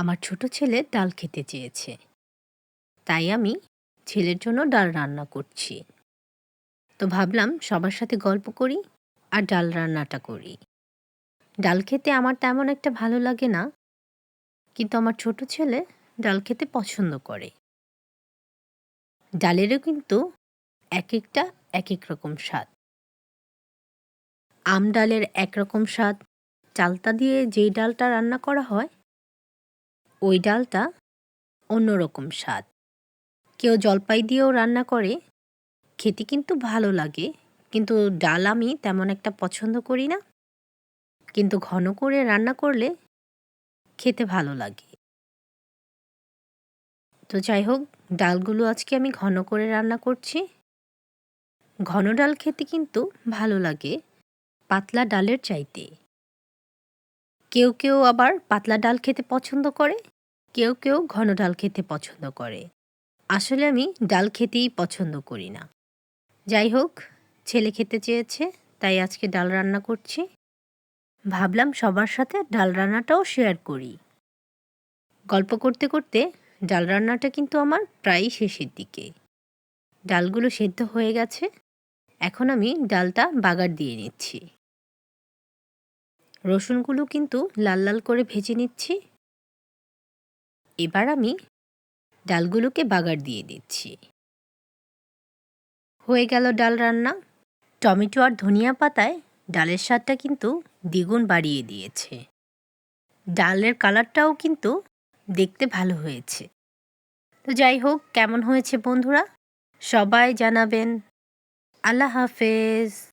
আমার ছোট ছেলে ডাল খেতে চেয়েছে। তাই আমি ছেলের জন্য ডাল রান্না করছি। তো ভাবলাম সবার সাথে গল্প করি আর ডাল রান্নাটা করি। ডাল খেতে আমার তেমন একটা ভালো লাগে না, কিন্তু আমার ছোট ছেলে ডাল খেতে পছন্দ করে। ডালেরও কিন্তু এক একটা এক এক রকম স্বাদ। আম ডালের একরকম স্বাদ, চালতা দিয়ে যেই ডালটা রান্না করা হয় ওই ডালটা অন্যরকম স্বাদ। কেউ জলপাই দিয়েও রান্না করে, খেতে কিন্তু ভালো লাগে, কিন্তু ডাল আমি তেমন একটা পছন্দ করি না। কিন্তু ঘন করে রান্না করলে খেতে ভালো লাগে। তো যাই হোক, ডালগুলো আজকে আমি ঘন করে রান্না করছি। ঘন ডাল খেতে কিন্তু ভালো লাগে, পাতলা ডালের চাইতে। কেউ কেউ আবার পাতলা ডাল খেতে পছন্দ করে, কেউ কেউ ঘন ডাল খেতে পছন্দ করে। আসলে আমি ডাল খেতেই পছন্দ করি না। যাই হোক, ছেলে খেতে চেয়েছে, তাই আজকে ডাল রান্না করছি। ভাবলাম সবার সাথে ডাল রান্নাটাও শেয়ার করি। গল্প করতে করতে ডাল রান্নাটা কিন্তু আমার প্রায় শেষের দিকে। ডালগুলো সেদ্ধ হয়ে গেছে, এখন আমি ডালটা বাগার দিয়ে নিচ্ছি। রসুনগুলো কিন্তু লাল লাল করে ভেজে নিচ্ছি। এবার আমি ডালগুলোকে বাগার দিয়ে দিচ্ছি। হয়ে গেল ডাল রান্না। টমেটো আর ধনিয়া পাতায় ডালের স্বাদটা কিন্তু দ্বিগুণ বাড়িয়ে দিয়েছে। ডালের কালারটাও কিন্তু দেখতে ভালো হয়েছে। তো যাই হোক, কেমন হয়েছে বন্ধুরা? সবাই জানাবেন। আল্লাহ হাফেজ।